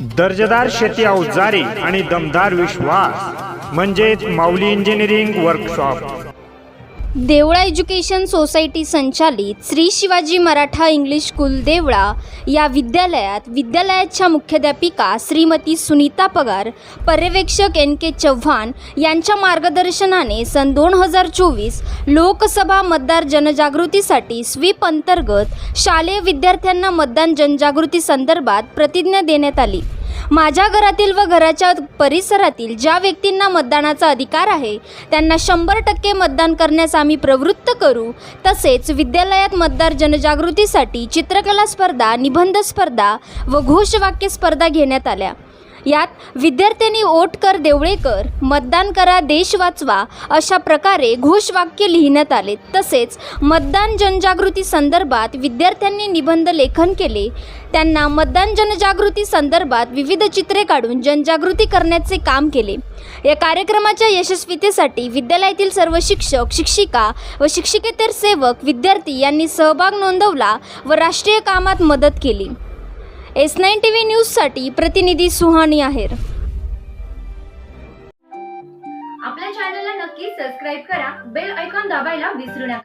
दर्जेदार शेती अवजारे आणि दमदार विश्वास म्हणजेच Mauli engineering workshop Deola education society संचालित श्री शिवाजी मराठा इंग्लिश स्कूल देवळा या विद्यालयात विद्यालयाच्या मुख्याध्यापिका श्रीमती सुनीता पगार पर्यवेक्षक एन के चव्हाण यांच्या मार्गदर्शनाने सन दोन हजार चोवीस लोकसभा मतदार जनजागृतीसाठी स्वीप अंतर्गत शालेय विद्यार्थ्यांना मतदान जनजागृती संदर्भात प्रतिज्ञा देण्यात आली. माझ्या घरातील व घराच्या परिसरातील ज्या व्यक्तींना मतदानाचा अधिकार आहे त्यांना शंभर टक्के मतदान करण्यास आम्ही प्रवृत्त करू. तसेच विद्यालयात मतदार जनजागृतीसाठी चित्रकला स्पर्धा निबंध स्पर्धा व घोषवाक्य स्पर्धा घेण्यात आल्या. यात विद्यार्थ्यांनी ओट कर देवळेकर मतदान करा देश वाचवा अशा प्रकारे घोषवाक्य लिहिण्यात आले. तसेच मतदान जनजागृती संदर्भात विद्यार्थ्यांनी निबंध लेखन केले. त्यांना मतदान जनजागृती संदर्भात विविध चित्रे काढून जनजागृती करण्याचे काम केले. या कार्यक्रमाच्या यशस्वीतेसाठी विद्यालयातील सर्व शिक्षक शिक्षिका व शिक्षिकेतर सेवक विद्यार्थी यांनी सहभाग नोंदवला व राष्ट्रीय कामात मदत केली. एस नाईन टी व्ही न्यूजसाठी प्रतिनिधी सुहानी आहेर. आपल्या चॅनलला नक्की सबस्क्राईब करा बेल ऐकॉन दाबायला विसरू नका.